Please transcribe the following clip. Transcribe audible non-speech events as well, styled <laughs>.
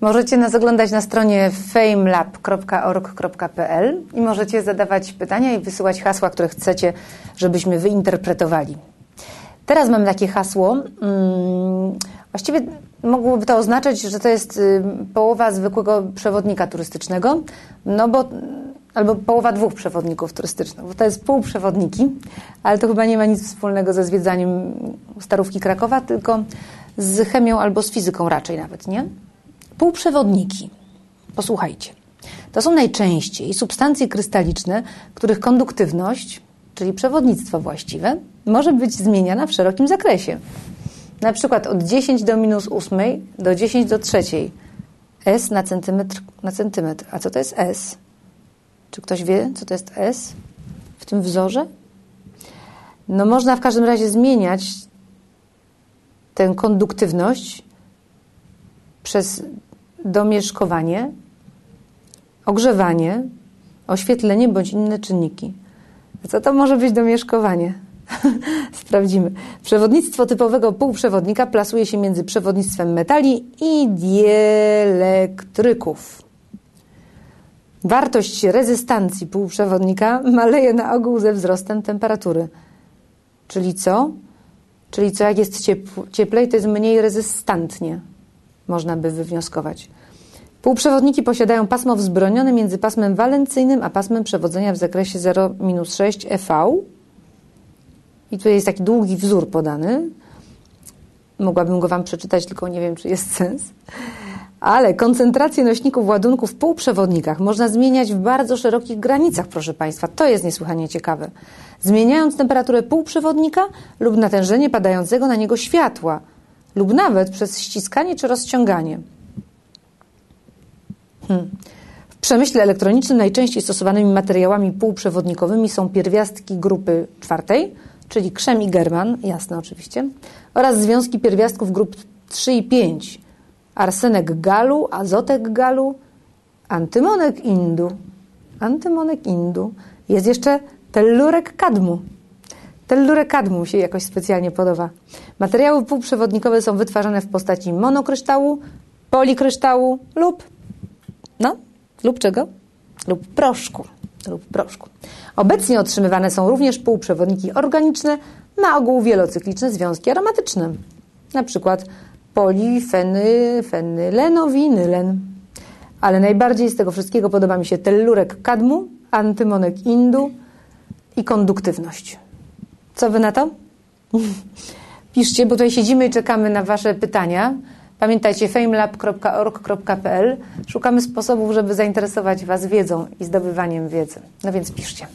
Możecie nas oglądać na stronie famelab.org.pl i możecie zadawać pytania i wysyłać hasła, które chcecie, żebyśmy wyinterpretowali. Teraz mam takie hasło. Hmm, właściwie mogłoby to oznaczać, że to jest y, połowa zwykłego przewodnika turystycznego, no bo albo połowa dwóch przewodników turystycznych, bo to jest pół przewodniki, ale to chyba nie ma nic wspólnego ze zwiedzaniem Starówki Krakowa, tylko z chemią albo z fizyką raczej nawet, nie? Półprzewodniki. Posłuchajcie. To są najczęściej substancje krystaliczne, których konduktywność, czyli przewodnictwo właściwe, może być zmieniana w szerokim zakresie. Na przykład od 10 do minus 8 do 10 do 3. S na centymetr na centymetr. A co to jest S? Czy ktoś wie, co to jest S w tym wzorze? No można w każdym razie zmieniać tę konduktywność przez domieszkowanie, ogrzewanie, oświetlenie bądź inne czynniki. Co to może być domieszkowanie? <laughs> Sprawdzimy. Przewodnictwo typowego półprzewodnika plasuje się między przewodnictwem metali i dielektryków. Wartość rezystancji półprzewodnika maleje na ogół ze wzrostem temperatury. Czyli co? Czyli co, jak jest cieplej, to jest mniej rezystantnie, można by wywnioskować. Półprzewodniki posiadają pasmo wzbronione między pasmem walencyjnym a pasmem przewodzenia w zakresie 0-6 EV. I tutaj jest taki długi wzór podany. Mogłabym go Wam przeczytać, tylko nie wiem, czy jest sens. Ale koncentrację nośników ładunków w półprzewodnikach można zmieniać w bardzo szerokich granicach, proszę Państwa. To jest niesłychanie ciekawe. Zmieniając temperaturę półprzewodnika lub natężenie padającego na niego światła, lub nawet przez ściskanie czy rozciąganie. Hmm. W przemyśle elektronicznym najczęściej stosowanymi materiałami półprzewodnikowymi są pierwiastki grupy czwartej, czyli krzem i german, jasne oczywiście, oraz związki pierwiastków grup 3 i 5, arsenek galu, azotek galu, antymonek indu. Antymonek indu. Jest jeszcze tellurek kadmu. Tellurek kadmu się jakoś specjalnie podoba. Materiały półprzewodnikowe są wytwarzane w postaci monokryształu, polikryształu lub no, lub czego? Lub proszku. Lub proszku. Obecnie otrzymywane są również półprzewodniki organiczne, na ogół wielocykliczne związki aromatyczne. Na przykład polifenylenowinylen. Ale najbardziej z tego wszystkiego podoba mi się tellurek kadmu, antymonek indu i konduktywność. Co wy na to? <laughs> Piszcie, bo tutaj siedzimy i czekamy na wasze pytania. Pamiętajcie famelab.org.pl. Szukamy sposobów, żeby zainteresować was wiedzą i zdobywaniem wiedzy. No więc piszcie.